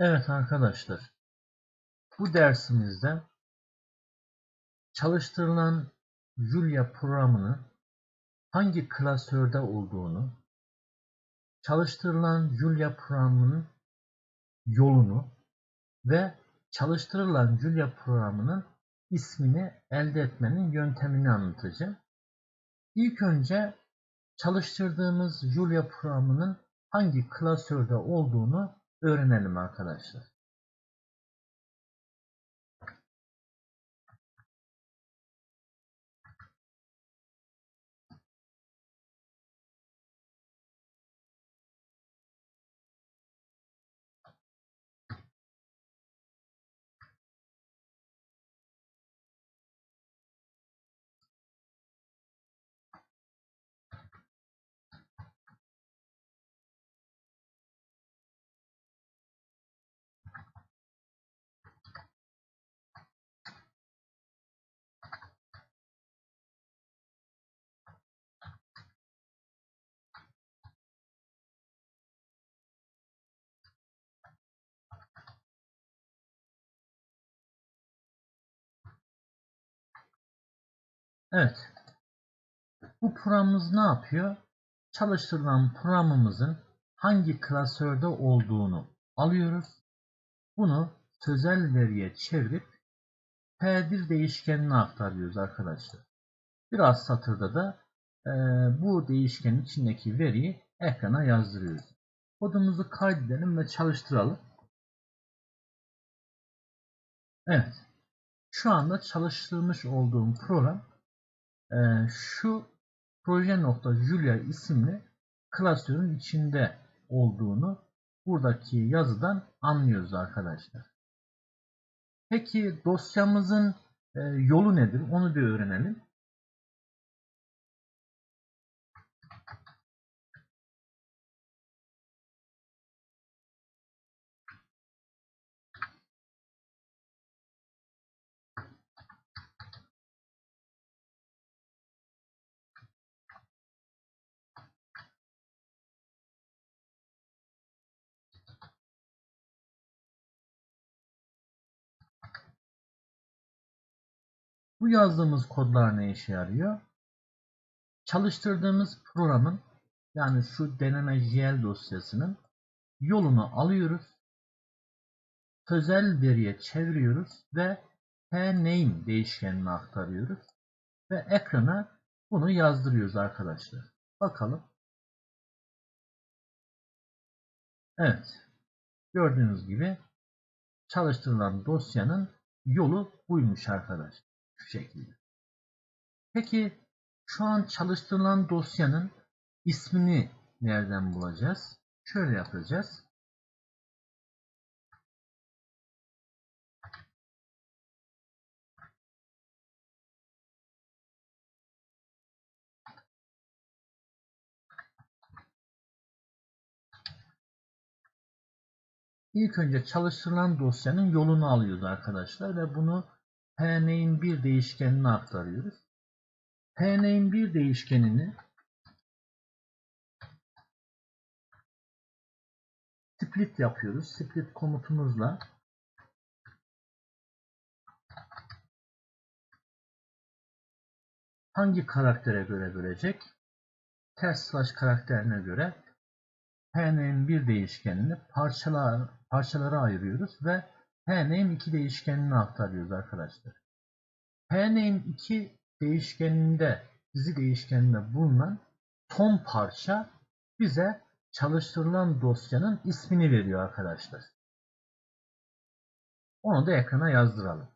Evet arkadaşlar, bu dersimizde çalıştırılan Julia programının hangi klasörde olduğunu, çalıştırılan Julia programının yolunu ve çalıştırılan Julia programının ismini elde etmenin yöntemini anlatacağım. İlk önce çalıştırdığımız Julia programının hangi klasörde olduğunu öğrenelim arkadaşlar. Evet. Bu programımız ne yapıyor? Çalıştırılan programımızın hangi klasörde olduğunu alıyoruz. Bunu sözel veriye çevirip P1 değişkenine aktarıyoruz arkadaşlar. Biraz satırda da e, bu değişkenin içindeki veriyi ekrana yazdırıyoruz. Kodumuzu kaydedelim ve çalıştıralım. Evet. Şu anda çalıştırmış olduğum program e, şu proje.julia isimli klasörün içinde olduğunu buradaki yazıdan anlıyoruz arkadaşlar. Peki dosyamızın e, yolu nedir? Onu bir öğrenelim. Bu yazdığımız kodlar ne işe yarıyor? Çalıştırdığımız programın yani şu deneme JL dosyasının yolunu alıyoruz. Sözel veriye çeviriyoruz ve pname değişkenine aktarıyoruz. Ve ekrana bunu yazdırıyoruz arkadaşlar. Bakalım. Evet. Gördüğünüz gibi çalıştırılan dosyanın yolu buymuş arkadaşlar. Şu. Peki şu an çalıştırılan dosyanın ismini nereden bulacağız? Şöyle yapacağız. İlk önce çalıştırılan dosyanın yolunu alıyoruz arkadaşlar ve bunu pname bir değişkenine aktarıyoruz. pname bir değişkenini split yapıyoruz. Split komutumuzla hangi karaktere göre bölecek? Ters slash karakterine göre pname bir değişkenini parçalar, parçalara ayırıyoruz ve pname 2 değişkenine aktarıyoruz arkadaşlar. pname 2 değişkeninde dizi değişkeninde bulunan son parça bize çalıştırılan dosyanın ismini veriyor arkadaşlar. Onu da ekrana yazdıralım.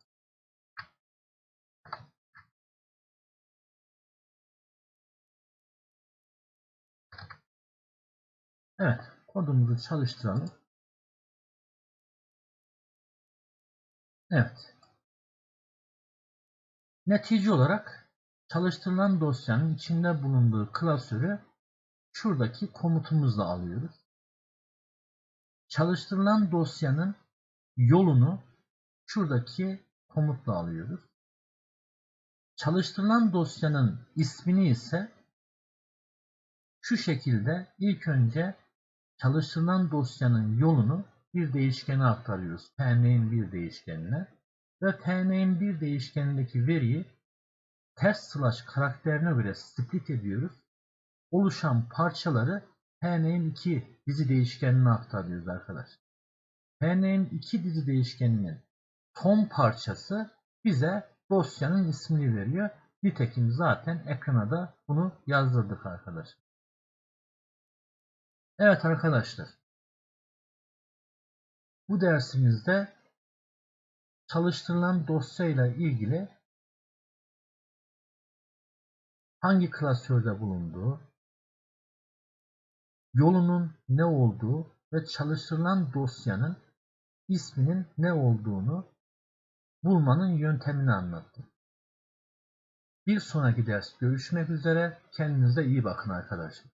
Evet, kodumuzu çalıştıralım. Evet. Netice olarak çalıştırılan dosyanın içinde bulunduğu klasörü şuradaki komutumuzla alıyoruz. Çalıştırılan dosyanın yolunu şuradaki komutla alıyoruz. Çalıştırılan dosyanın ismini ise şu şekilde ilk önce çalıştırılan dosyanın yolunu bir değişkene aktarıyoruz. tn'in bir değişkenine. Ve tn'in bir değişkenindeki veriyi ters slash karakterine göre split ediyoruz. Oluşan parçaları tn'in 2 dizi değişkenine aktarıyoruz arkadaşlar. tn'in 2 dizi değişkeninin ton parçası bize dosyanın ismini veriyor. Nitekim zaten ekrana da bunu yazdırdık arkadaşlar. Evet arkadaşlar. Bu dersimizde çalıştırılan dosyayla ilgili hangi klasörde bulunduğu, yolunun ne olduğu ve çalıştırılan dosyanın isminin ne olduğunu bulmanın yöntemini anlattım. Bir sonraki ders görüşmek üzere. Kendinize iyi bakın arkadaşlar.